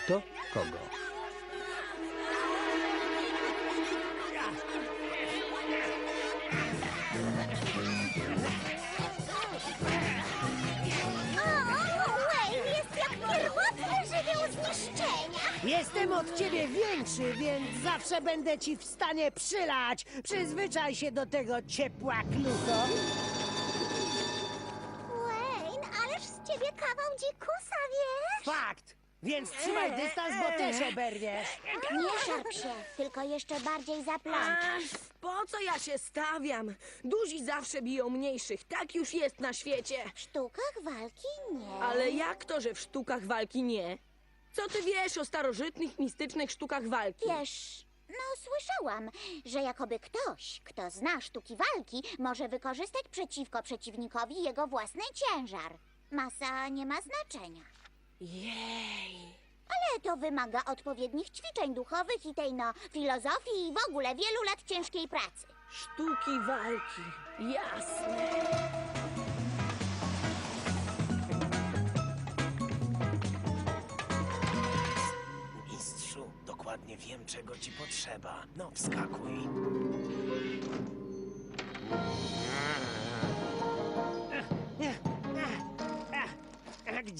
kto kogo. Jestem od ciebie większy, więc zawsze będę ci w stanie przylać. Przyzwyczaj się do tego ciepła kluto. Wayne, ależ z ciebie kawał dzikusa, wiesz? Fakt! Więc trzymaj dystans, bo też oberwiesz. Nie szarp się, tylko jeszcze bardziej zaplącz. Ach, po co ja się stawiam? Duzi zawsze biją mniejszych, tak już jest na świecie. W sztukach walki nie. Ale jak to, że w sztukach walki nie? Co ty wiesz o starożytnych, mistycznych sztukach walki? Wiesz, no słyszałam, że jakoby ktoś, kto zna sztuki walki, może wykorzystać przeciwko przeciwnikowi jego własny ciężar. Masa nie ma znaczenia. Jej. Ale to wymaga odpowiednich ćwiczeń duchowych i tej, no, filozofii i w ogóle wielu lat ciężkiej pracy. Sztuki walki. Jasne. Mistrzu, dokładnie wiem, czego ci potrzeba. No, wskakuj.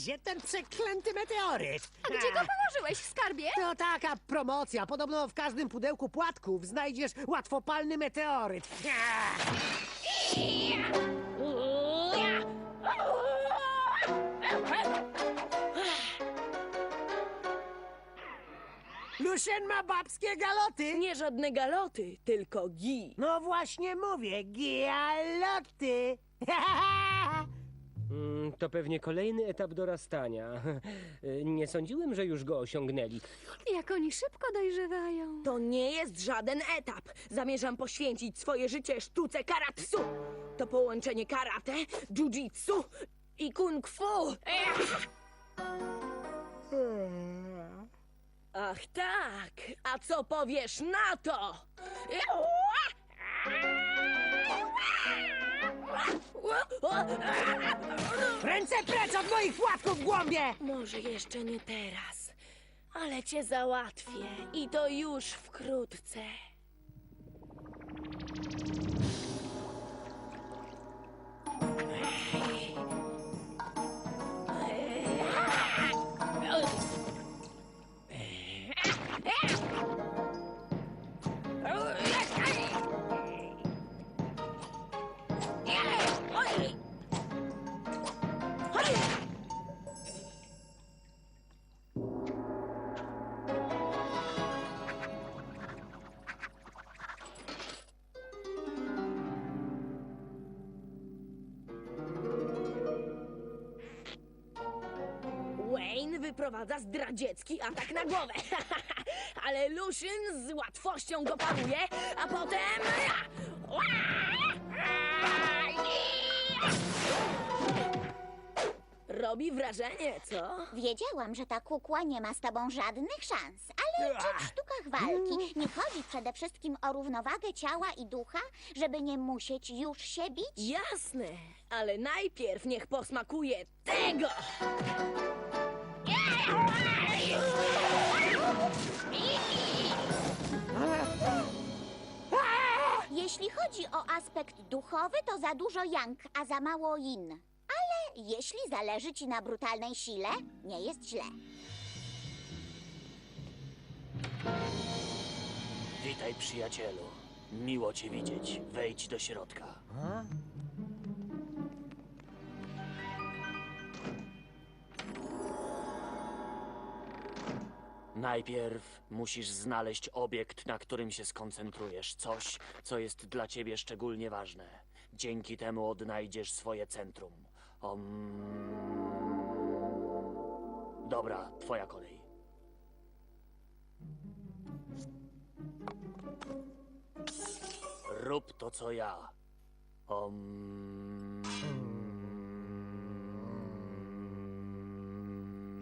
Gdzie ten przeklęty meteoryt? A gdzie go położyłeś w skarbie? To taka promocja. Podobno w każdym pudełku płatków znajdziesz łatwopalny meteoryt. Lusien ma babskie galoty. Nie żadne galoty, tylko gi. No właśnie mówię, galoty. Mm, To pewnie kolejny etap dorastania. Nie sądziłem, że już go osiągnęli. Jak oni szybko dojrzewają. To nie jest żaden etap. Zamierzam poświęcić swoje życie sztuce karatsu. To połączenie karate, jiu-jitsu i kung fu. Ech! Ach tak, a co powiesz na to? Ręce precz od moich płatków, głąbie! Może jeszcze nie teraz, ale cię załatwię i to już wkrótce. Wayne wyprowadza zdradziecki atak na głowę. Ale Lucian z łatwością go paruje, a potem... Robi wrażenie, co? Wiedziałam, że ta kukła nie ma z tobą żadnych szans, ale czy w sztukach walki nie chodzi przede wszystkim o równowagę ciała i ducha, żeby nie musieć już się bić? Jasne, ale najpierw niech posmakuje tego! Jeśli chodzi o aspekt duchowy, to za dużo yang, a za mało yin. Ale jeśli zależy ci na brutalnej sile, nie jest źle. Witaj, przyjacielu. Miło cię widzieć. Wejdź do środka. Najpierw musisz znaleźć obiekt, na którym się skoncentrujesz. Coś, co jest dla ciebie szczególnie ważne. Dzięki temu odnajdziesz swoje centrum. Om... Dobra, twoja kolej. Rób to, co ja. Om...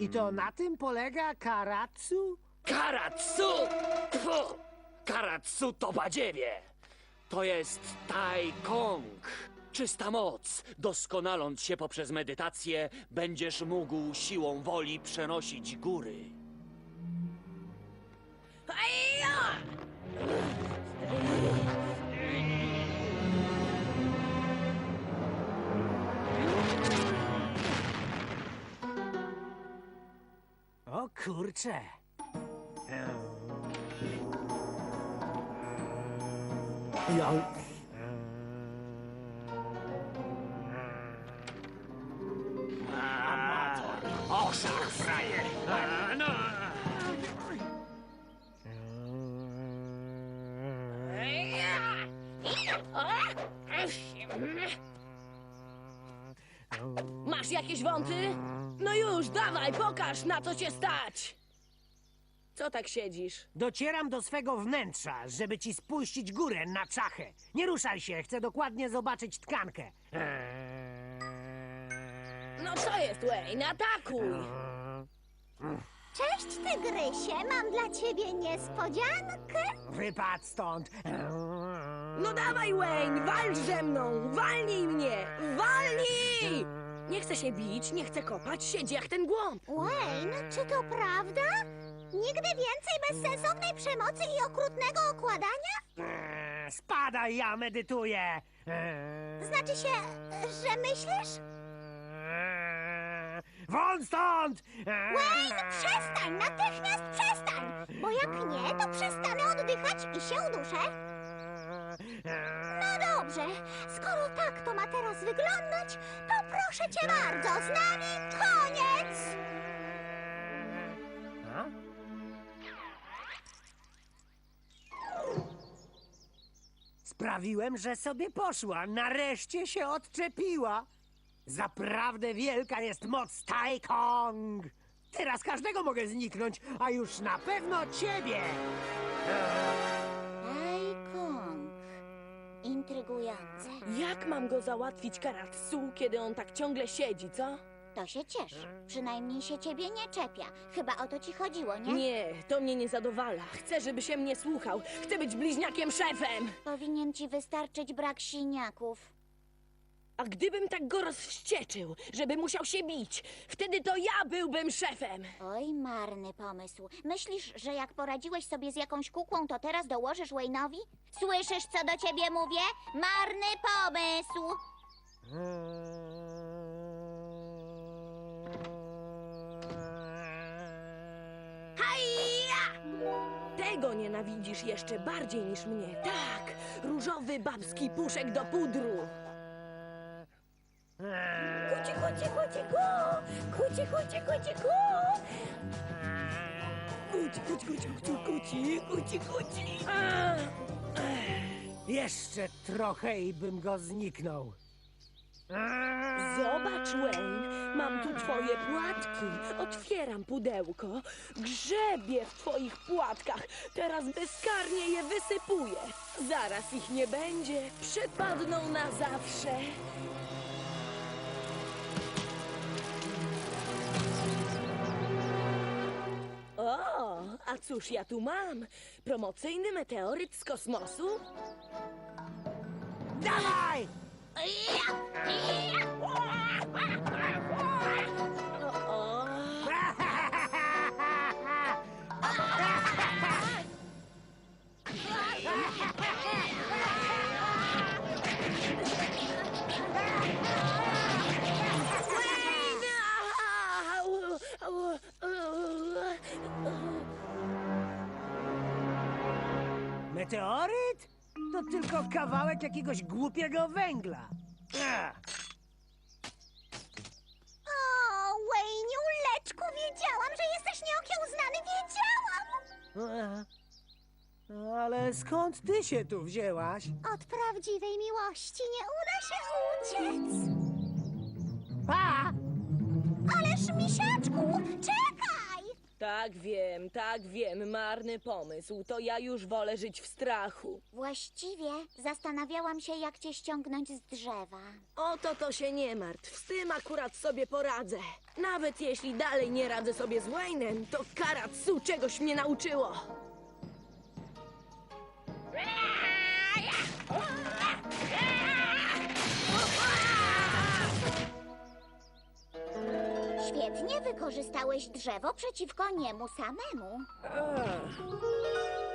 I to na tym polega karatsu? Karatsu! Pfu! Karatsu to badziewie! To jest Tai Kong. Czysta moc. Doskonaląc się poprzez medytację, będziesz mógł siłą woli przenosić góry. O kurcze. Ja... Masz jakieś wąty? No już, dawaj, pokaż, na co cię stać! Co tak siedzisz? Docieram do swego wnętrza, żeby ci spuścić górę na czachę. Nie ruszaj się, chcę dokładnie zobaczyć tkankę. No co jest, Wayne? Atakuj! Cześć, tygrysie, mam dla ciebie niespodziankę. Wypadł stąd. No dawaj, Wayne, walcz ze mną! Walnij mnie! Walnij! Nie chcę się bić, nie chcę kopać, siedzi jak ten głąb. Wayne, czy to prawda? Nigdy więcej bezsensownej przemocy i okrutnego okładania? Eee, Spadaj, ja medytuję. Eee, Znaczy się, że myślisz? eee, Won stąd! Eee, Wayne, przestań, natychmiast przestań! Bo jak nie, to przestanę oddychać i się uduszę. No dobrze, skoro tak to ma teraz wyglądać, to proszę cię bardzo, z nami koniec! A? Sprawiłem, że sobie poszła. Nareszcie się odczepiła. Zaprawdę wielka jest moc Tai Kong. Teraz każdego mogę zniknąć, a już na pewno ciebie. Intrygujące. Jak mam go załatwić Karatsu, kiedy on tak ciągle siedzi, co? To się cieszy. Przynajmniej się ciebie nie czepia. Chyba o to ci chodziło, nie? Nie, to mnie nie zadowala. Chcę, żeby się mnie słuchał. Chcę być bliźniakiem szefem. Powinien ci wystarczyć brak siniaków. A gdybym tak go rozwścieczył, żeby musiał się bić, wtedy to ja byłbym szefem. Oj, marny pomysł. Myślisz, że jak poradziłeś sobie z jakąś kukłą, to teraz dołożysz Wayne'owi? Słyszysz, co do ciebie mówię? Marny pomysł! Tego nienawidzisz jeszcze bardziej niż mnie. Tak, różowy babski puszek do pudru. Kuci, kuci, kuci, ku! Kuci, kuci, kuci, ku! Kuci, kuci, kuci, kuci, kuci, kuci, kuci. A! Jeszcze trochę i bym go zniknął. Zobacz, Wayne, mam tu twoje płatki. Otwieram pudełko, grzebię w twoich płatkach. Teraz bezkarnie je wysypuję. Zaraz ich nie będzie. Przepadną na zawsze. A cóż ja tu mam? Promocyjny meteoryt z kosmosu? Dawaj! Meteoryt? To tylko kawałek jakiegoś głupiego węgla. O, Wayne, leczku, wiedziałam, że jesteś nieokiełznany, wiedziałam! Ech. Ale skąd ty się tu wzięłaś? Od prawdziwej miłości nie uda się uciec. Pa! Ależ, misiaczku, czekaj! Tak wiem, tak wiem, marny pomysł. To ja już wolę żyć w strachu. Właściwie zastanawiałam się, jak cię ściągnąć z drzewa. O to się nie martw, z tym akurat sobie poradzę. Nawet jeśli dalej nie radzę sobie z Wayne'em, to Karatsu czegoś mnie nauczyło. wykorzystałeś drzewo przeciwko niemu samemu. Ach.